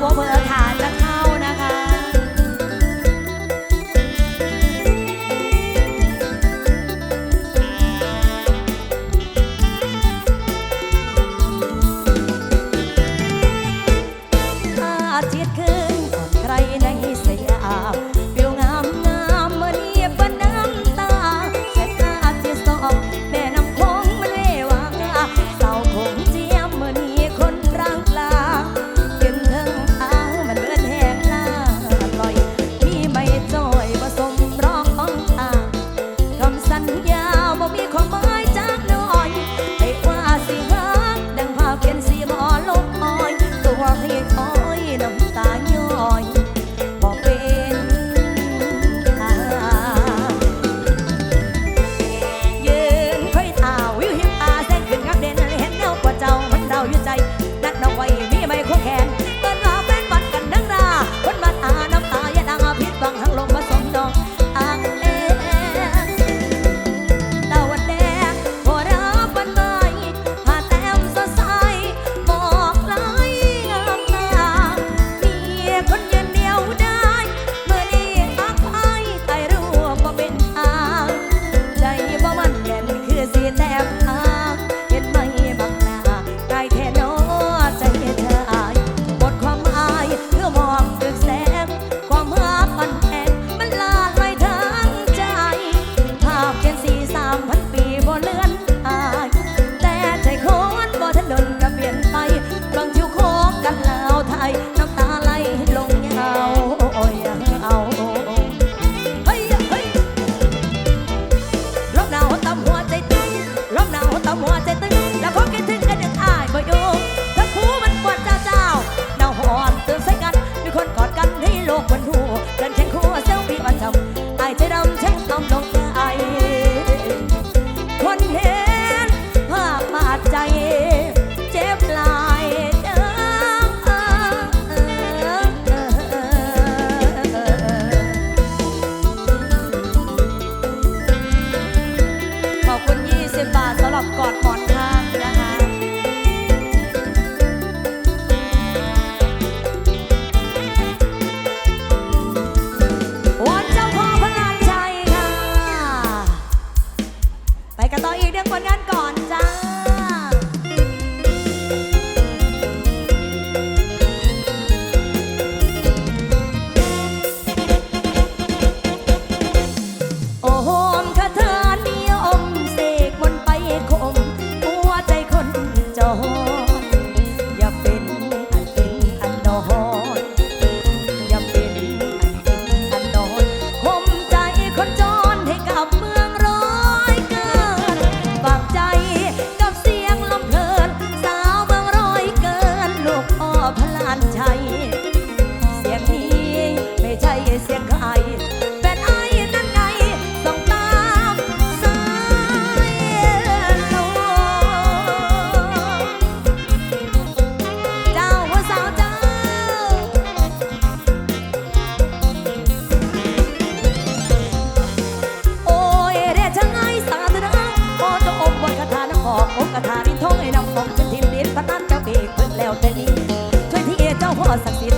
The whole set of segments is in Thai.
what ศักดิ์สิทธิ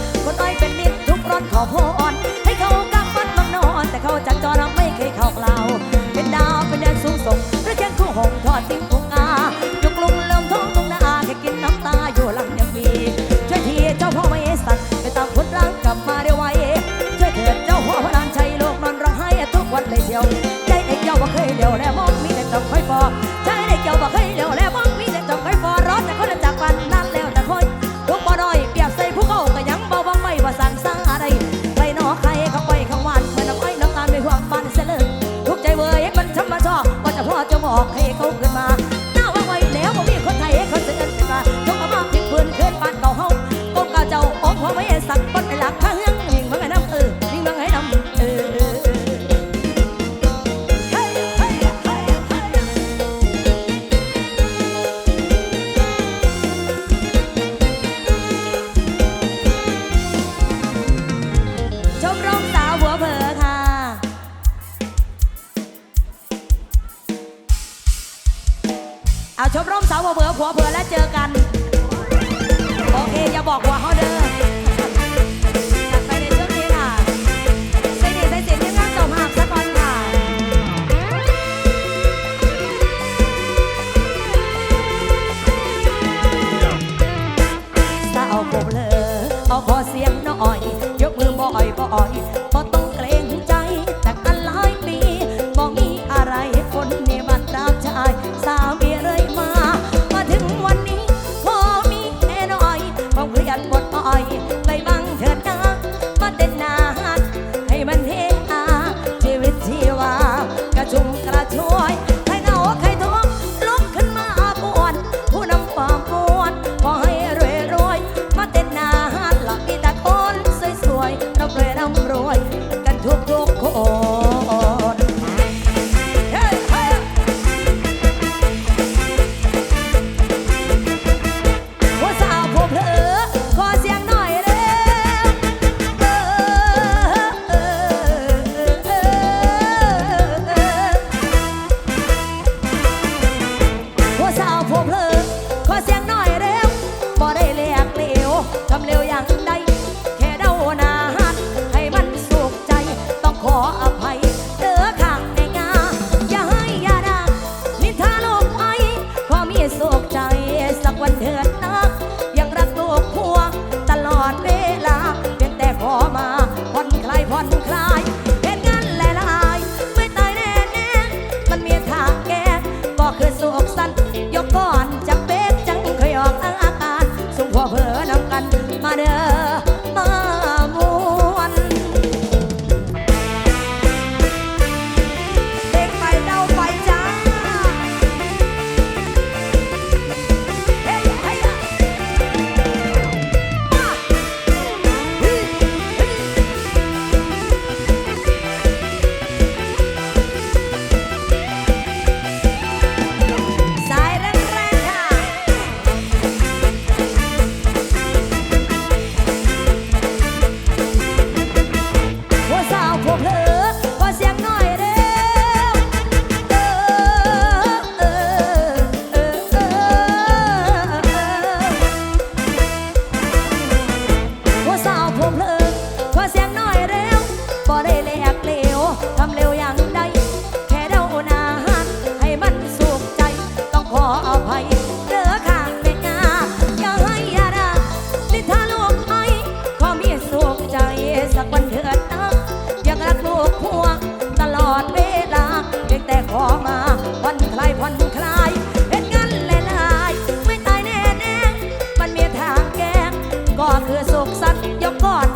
คือสุกสักยกกอด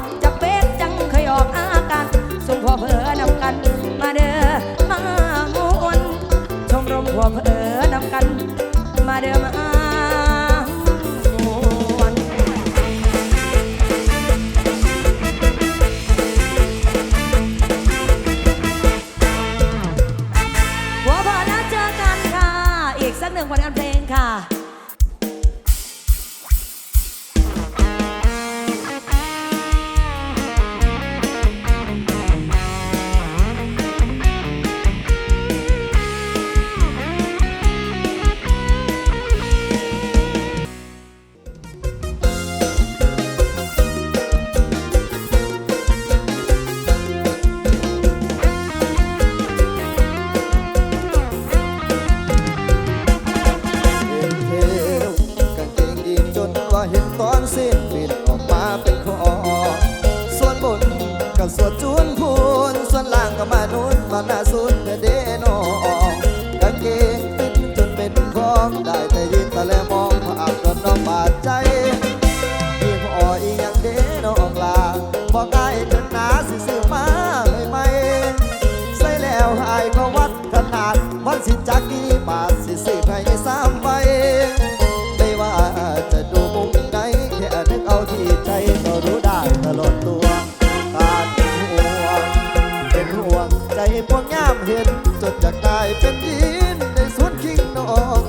เห็นจนอยากกลายเป็นยีนในสวนคิงนอง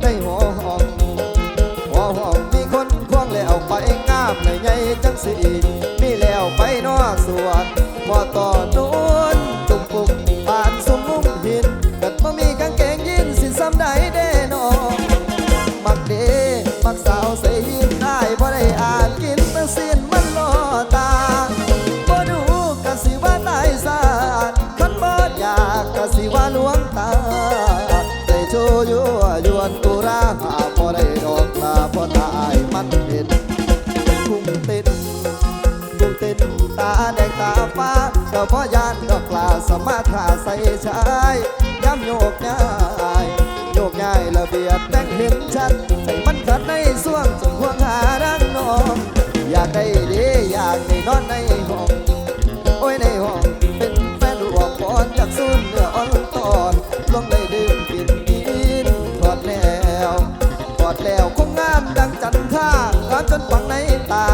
ในหัวห้องหัวห้องมีคนควงแล้วไปงามในใหจังสี ยวพ่อยานดอกกลาสมาถาใส่ชายย้ำโยกง่ายโยกง่ายระเบียดแต่งเห็นชัดใส่มันขัดในส่วงจนห่วงหารังนองอยากได้ดีอยากได้นอนในห้องโอ้ยในห้องเป็นแฟนหัวปอนอากสู้เนื้ออ่อนตอนลงเลยดื่มกินกินถอดแล้วถอดแล้วคงงามดังจันท่างามจนฝังในตา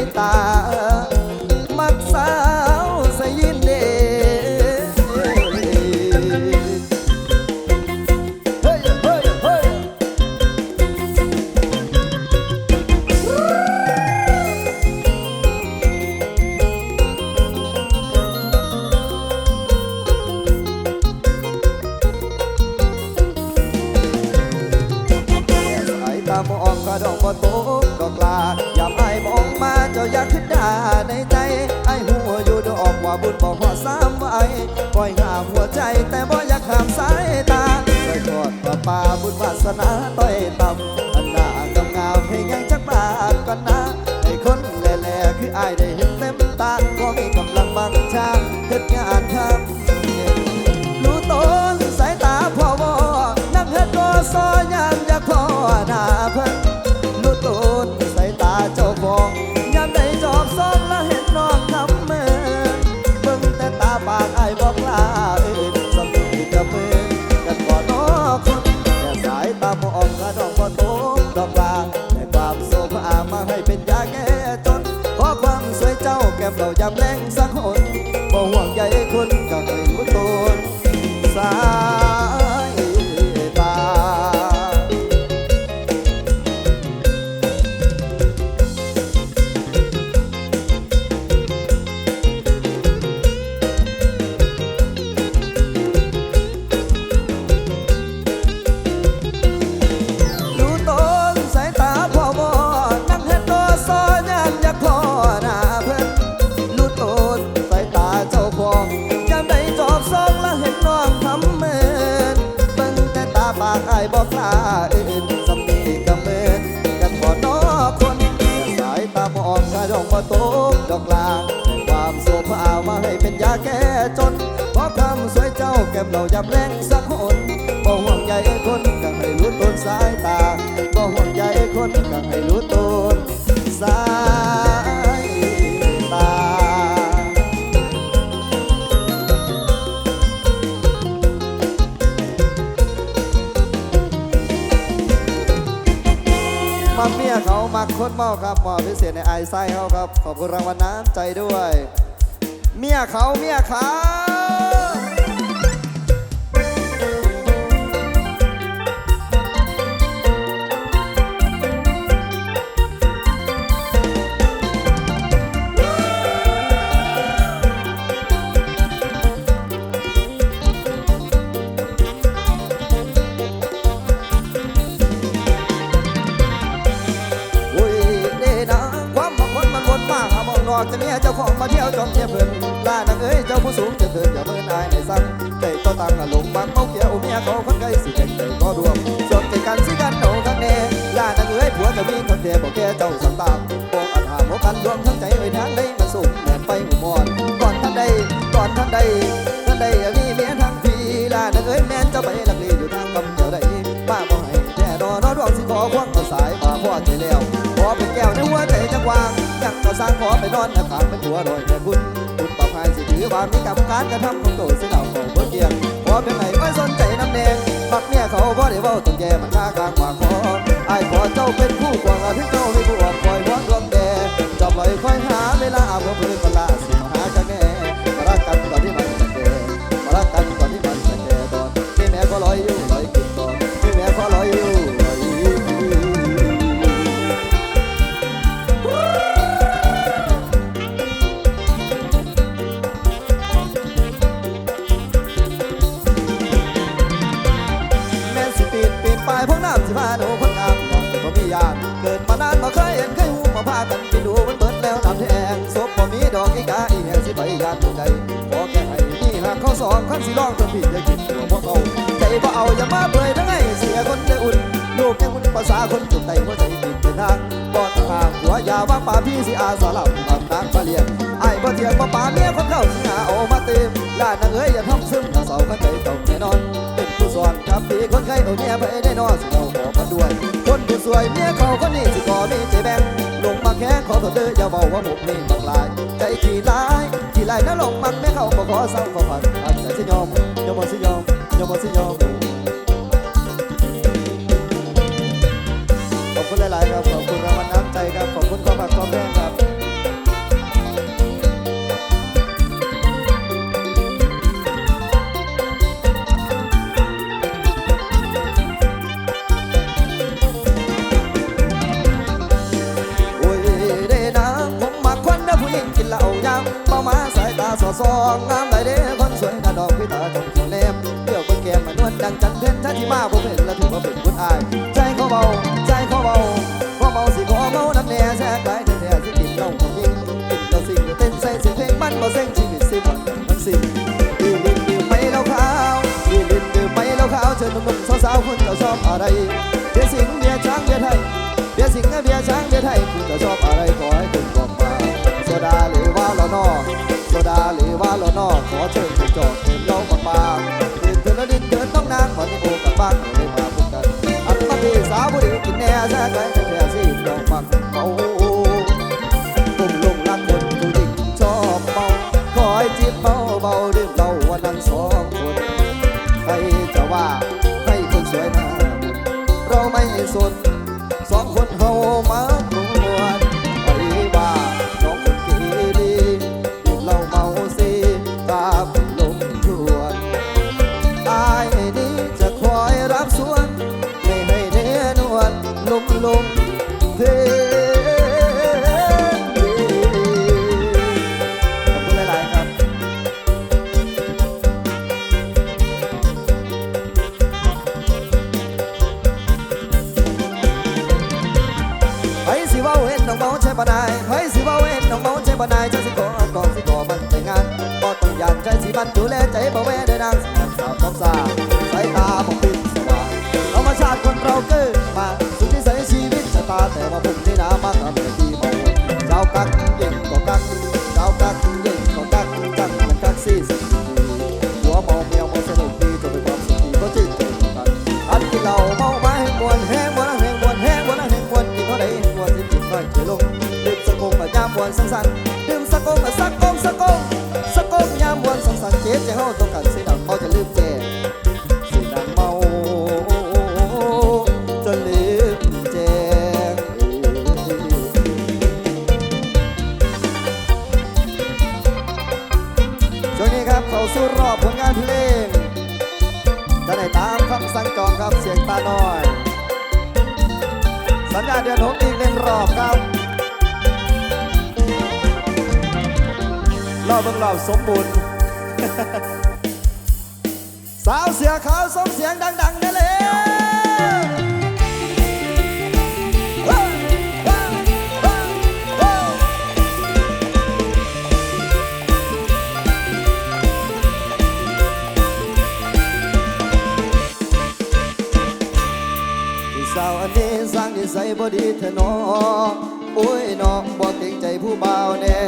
it back. อบุญบอกหัวซ้ำไว้ปล่อยงามหัวใจแต่บ่อยากห้ามสายตาช่วกอดป่าป่าบุญวาสนาต้อยต่ำามแรงสักหนบ่ห่วงใยคนก็ใคยรู้ตนสา ดอกลาความโศกเอามาให้เป็นยาแก้จนเพราะคำสวยเจ้าแก็บเรายับแรงสักหนบ่ห่วงใยคนกังให้รู้ต้นสายตาบ่ห่วงใยคนกังให้รู้ต้นสาย เมาครับมอบพิเศษในไอไส้เขาครับ ขอบคุณรางวัลน้ำใจด้วย เมียเขาเมียเขา วใจจังวางยังก็สร้างขอไปนอนน้ำขางเป็นหัวโดยแม่คุณคุณปรับให้สิถือว่ามีกรรมการกระทำของโตสิเหล่าของเพื่อเกียงขอเป็นไหนไม่สนใจน้ำแดงมักเมียเขาบ่ได้เว้าต้องแกมันค่ากลางกว่าขอไอ้ขอเจ้าเป็นผู้กวางอาทิตย์เจ้าไม่ผู้ออกคอยหัวดวงแดงจะปล่อยคอยหาเวลาอาบน้ำพื้นมาลาสิมาหาจังแน่มารักกันก่อนที่มันจะแก่มารักกันก่อนที่มันจะแก่ตอนที่แม่ก็ลอยอยู่ เคยเห็นเคยหูมาพากันไปดูมันเบิดแล้วน้ำแทงศพบ่มีดอกอีกาอีแหงสิไปญาติผู้ใดขอแค่ให้มีหากเขาสองคันสิร้องจนผิดจะกินตัวพวกเขาใจบ่เอาอย่ามาเบื่อทั้งไงเสียคนได้อุ่นลูกยังอุ่นภาษาคนจุดใจหัวใจติดเป็นทางบ่ต้องห่างหัวยาว่าป่าพี่สิอาสลับทำนางมาเลี้ยงไอ้บ่เถียงบ่ป่าเมียคนเข้าสิหาเอม ติมลานนางเอ้ยอย่าทำซึมถ้าเสากันใจต้องแน่นอน เป็นผู้สอนครับพี่คนไข้เอาเมียไปได้นอนสิเราขอมาด้วย คนผู้สวยเมียเขาคนนี้สิขอมีใจแบ่งลงมาแค่ขอโทษเด้ออย่าเบาว่าหมุกนี่บางลาย ใจขี้ร้ายขี้ลายน่าลงมันไม่เข้ามาขอเศร้าขอผัดอันใจสิยอมยอมบ่สิยอมยอมบ่สิยอมขอบคุณหลาย ๆ ครับขอบคุณรางวัลน้ำใจครับขอบคุณความรักความแรง สอดส่องงามได้เด้คนสวยหน้าดอกพิตาจงคนแนมเที่ยวคนแก้มมานวลดังจันเพ็ญถ้าที่มาผมเห็นแล้วถือว่าเป็นคุณอาย ใจเขาเบา ใจเขาเบาพอเมาสิขอเมาน้ำแน่แช่ไกลแท้ๆสิกินเหล้าของยิงกินต่อสิ่งเต้นใส่เสียงเพลงมันบ่เซ็งชีวิตสิบ่มันสิ้นดื่มดื่มดื่มไปแล้วขาวดื่มดื่มดื่มไปแล้วขาวเชิญหนุ่มๆสาวๆคุณจะชอบอะไรเบียร์สิงเบียร์ช้างเบียร์ไทยเบียร์สิงห์เบียร์ช้างเบียร์ไทยคุณจะชอบอะไรขอให้คุณบอกมาโซดาหรือว่าลอนอโซดา หรือว่ lom lom, de เก่า ดีเถอน้องโอ้ยน้องบ่เกรงใจผู้บ่าวแน่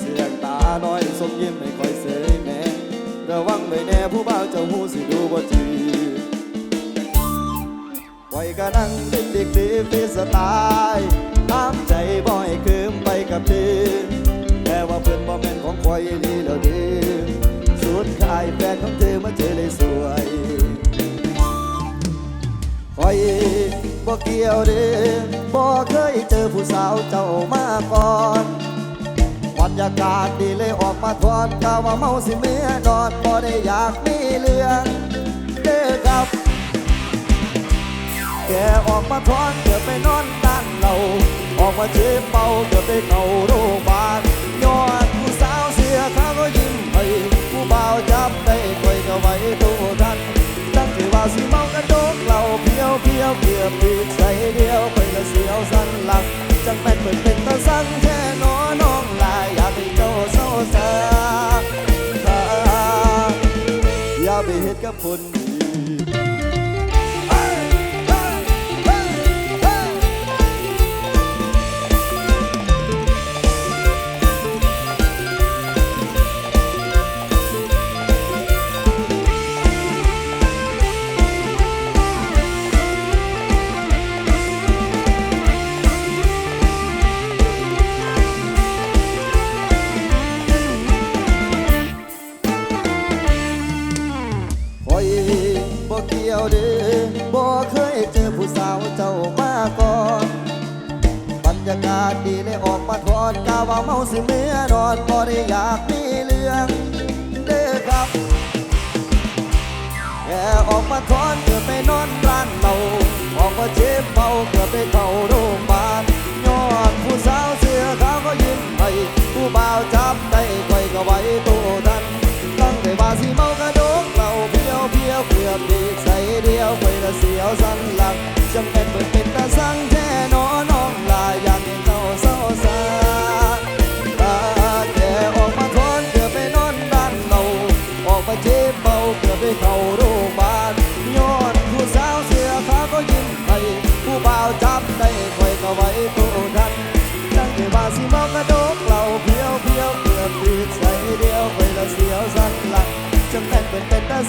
เสียงตาน้อยสมยิ้มไม่ค่อยเสยแม่ระวังไว้แน่ผู้บ่าวเจ้าหูสิดูบ่จีไว้กะนั่งดิกดิกดีฟีสไตล์ตามใจบ่ให้คืมไปกับดีแต่ว่าเพื่อนบ่แม่นของคอยนี่แล้วดีสุดท้ายแฟนของเธอมาเจอเลยสวย บ่เกี่ยวเด้บ่เคยเจอผู้สาวเจ้ามาก่อนบรรยากาศดีเลยออกมาทอนกาว่าเมาสิเมื่อนอนบ่ได้อยากมีเรื่องเด้อครับ แกออกมาทอนเกือบไปนอนด้านเรา ออกมาเจ็บเบาเกือบไปเข้าโรงพยาบาลย้อนผู้สาวเสียเขาก็ยิ้มให้ผู้บ่าวจับได้คอยก็ไว้ตัวทันตั้งที่ว่าสิเมากระโดก พียวเพียบปีใจเดียวไปละเสียวสันหลัก จังแม่นเปิดเป็นตาสั่งแค่นอน้องลายอยากให้เจ้าเศร้าซาอย่าไปเฮ็ดกับคนดี เมาสิเมื่อนอนบ่ได้อยากมีเรื่องเด้อครับแอบออกมาทอนเกือไปนอน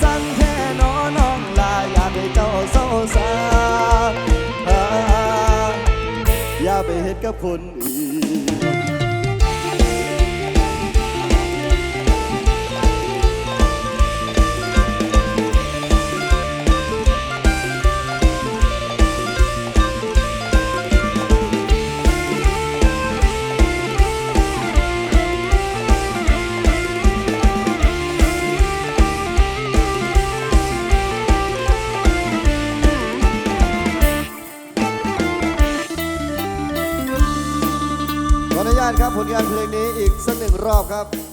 สั่งแค่นอน้องลาอยากให้เจ้าเศร้าซาอย่าไปเฮ็ดกับคนอื่นานเพลงนี้อีกสักหนึ่งรอบครับ